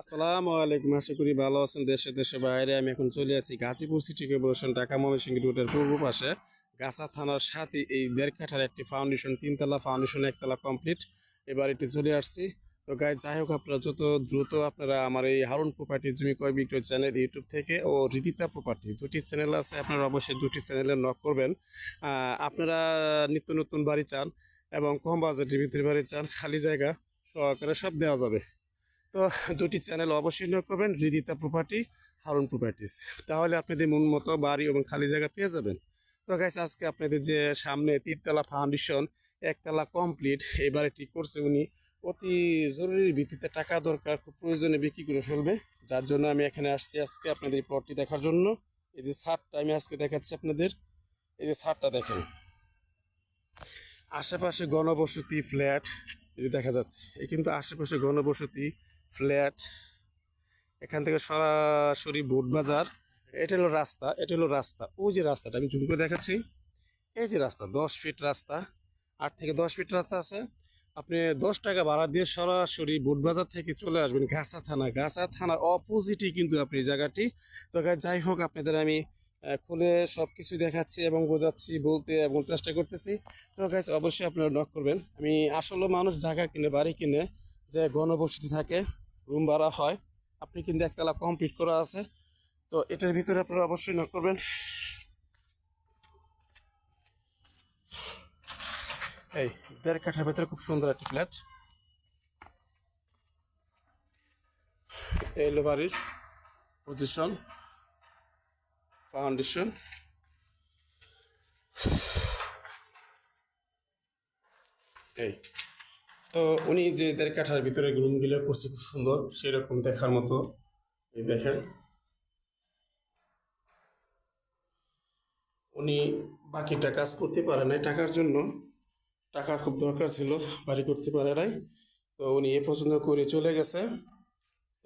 আসসালামু আলাইকুম। আশা করি ভালো আছেন দেশে দেশে বাইরে। আমি এখন চলে আসি গাজীপুর সিটি কর্পোরেশন ঢাকা ময়মনসিংহ রোডের পূর্ব পাশে। গাছা থানার সাথে এই দেড় কাঠার একটি ফাউন্ডেশন তিনতলা ফাউন্ডেশন একতলা কমপ্লিট এবার এটি চলে আসছি। তো গাই যাই হোক, আপনারা যত দ্রুত আপনারা আমার এই হারুন প্রপার্টি জমি ক্রয় বিক্রয় চ্যানেল ইউটিউব থেকে ও রিদিতা প্রপার্টি দুটি চ্যানেল আছে, আপনারা অবশ্যই দুটি চ্যানেলে নক করবেন। আপনারা নিত্য নতুন বাড়ি চান এবং কম বাজেটের ভিতরে বাড়ি চান, খালি জায়গা সহকারে সব দেওয়া যাবে। তো দুটি চ্যানেল অবশ্যই নক করবেন, হৃদিতা প্রপার্টি হারুন প্রপার্টিস তাহলে আপনাদের মন মতো বাড়ি এবং খালি জায়গা পেয়ে যাবেন। তো গাইস আজকে আপনাদের যে সামনে তিনতলা ফাউন্ডেশন একতলা কমপ্লিট এবারে ঠিক করছে উনি অতি জরুরি ভিত্তিতে টাকা দরকার, খুব প্রয়োজনে বিক্রি করে ফেলবে। যার জন্য আমি এখানে আসছি আজকে আপনাদের প্লটটি দেখার জন্য। এই যে ছাদটা আমি আজকে দেখাচ্ছি আপনাদের। এই যে ছাদটা দেখেন। আশেপাশে গণবসতি ফ্ল্যাট এই যে দেখা যাচ্ছে। এই কিন্তু আশেপাশে গণবসতি ফ্ল্যাট, এখান থেকে সরাসরি বোট বাজার এটা হলো রাস্তা, এটা হলো রাস্তা। ওই যে রাস্তাটা, আমি জুম করে দেখাচ্ছি। এই যে রাস্তা, দশ ফিট রাস্তা, আট থেকে দশ ফিট রাস্তা আছে। আপনি দশ টাকা ভাড়া দিয়ে সরাসরি বাজার থেকে চলে আসবেন গাছা থানা। গাছা থানার অপোজিটই কিন্তু আপনি জায়গাটি। তো যাই হোক, আপনাদের আমি খুলে সব কিছু দেখাচ্ছি এবং বোঝাচ্ছি, বলতে এবং চেষ্টা করতেছি। তো গাছ, অবশ্যই আপনারা নক করবেন। আমি আসলে মানুষ, জায়গা কিনে, বাড়ি কিনে যে গণবসতি থাকে রুম ভাড়া হয়। আপনি কিন্তু একতলা কমপ্লিট করা আছে। তো এটার ভিতরে আপনারা অবশ্যই নক করবেন। এই দেড় কাঠার ভেতরে খুব সুন্দর একটি ফ্ল্যাট এই হলো বাড়ির পজিশন ফাউন্ডেশন এই তো উনি যে দেড় কাঠার ভিতরে রুমগুলো করছে খুব সুন্দর, সেরকম দেখার মতো। এই দেখেন। উনি বাকিটা কাজ করতে পারে নাই টাকার জন্য। টাকার খুব দরকার ছিল, বাড়ি করতে পারে নাই। তো উনি এ পছন্দ করে চলে গেছে।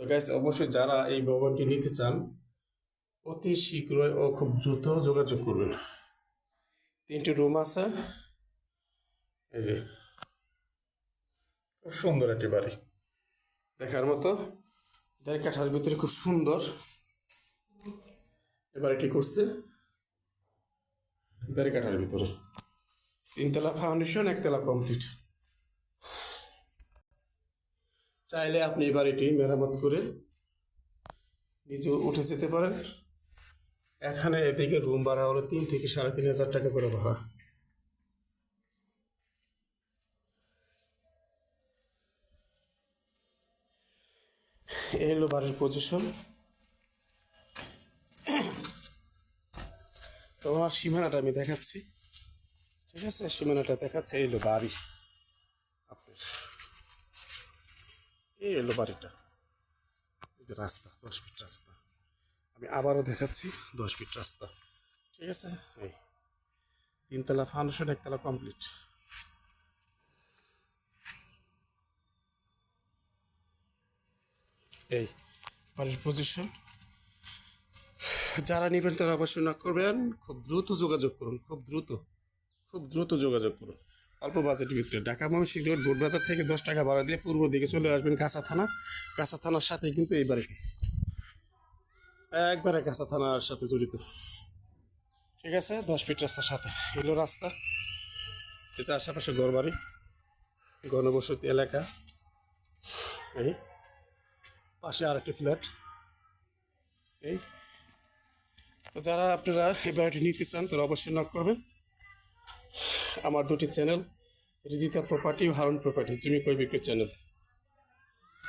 তো গাইস অবশ্যই যারা এই ভবনটি নিতে চান, অতি শীঘ্রই ও খুব দ্রুত যোগাযোগ করবেন। তিনটি রুম আছে। এই যে খুব সুন্দর একটি বাড়ি। দেখার মতো। কাঠার ভিতরে খুব সুন্দর। এবার এটি করছে দেড় কাঠার ভিতরে। তিনতলা ফাউন্ডেশন একতলা কমপ্লিট চাইলে আপনি এই বাড়িটি মেরামত করে নিজে উঠে যেতে পারেন। এখানে এদিকে রুম ভাড়া হলো তিন থেকে সাড়ে তিন হাজার টাকা করে ভাড়া। এই হলো বাড়ির পজিশন তো আমার সীমানাটা আমি দেখাচ্ছি। ঠিক আছে? সীমানাটা দেখাচ্ছে। এই হলো বাড়ি। আপনার এই হলো বাড়িটা। এই যে রাস্তা, দশ ফিট রাস্তা। আমি আবারও দেখাচ্ছি, দশ ফিট রাস্তা। ঠিক আছে? এই। তিনতলা ফাউন্ডেশন একতলা কমপ্লিট এই, বাড়ির পজিশন যারা নেবেন তারা অবশ্যই না করবেন। খুব দ্রুত যোগাযোগ করুন, খুব দ্রুত খুব দ্রুত যোগাযোগ করুন। অল্প বাজেটের ভিতরে। ঢাকা ময়মনসিংহ রোড বোট বাজার থেকে দশ টাকা ভাড়া দিয়ে পূর্ব দিকে চলে আসবেন কাঁচা থানা। কাঁচা থানার সাথে কিন্তু এই বাড়িটি। একবারে কাঁচা থানার সাথে জড়িত। ঠিক আছে? দশ ফিট রাস্তার সাথে। এলো রাস্তা। এটা আশেপাশে ঘর বাড়ি ঘনবসতি এলাকা। এই। পাশে আর একটা ফ্ল্যাট। এই। তো যারা আপনারা এই বাড়িটি নিতে চান, তারা অবশ্যই নক করবেন। আমার দুটি চ্যানেল রিদিতা প্রপার্টি ও হারুন প্রপার্টি জিমি কই বিক্রি চ্যানেল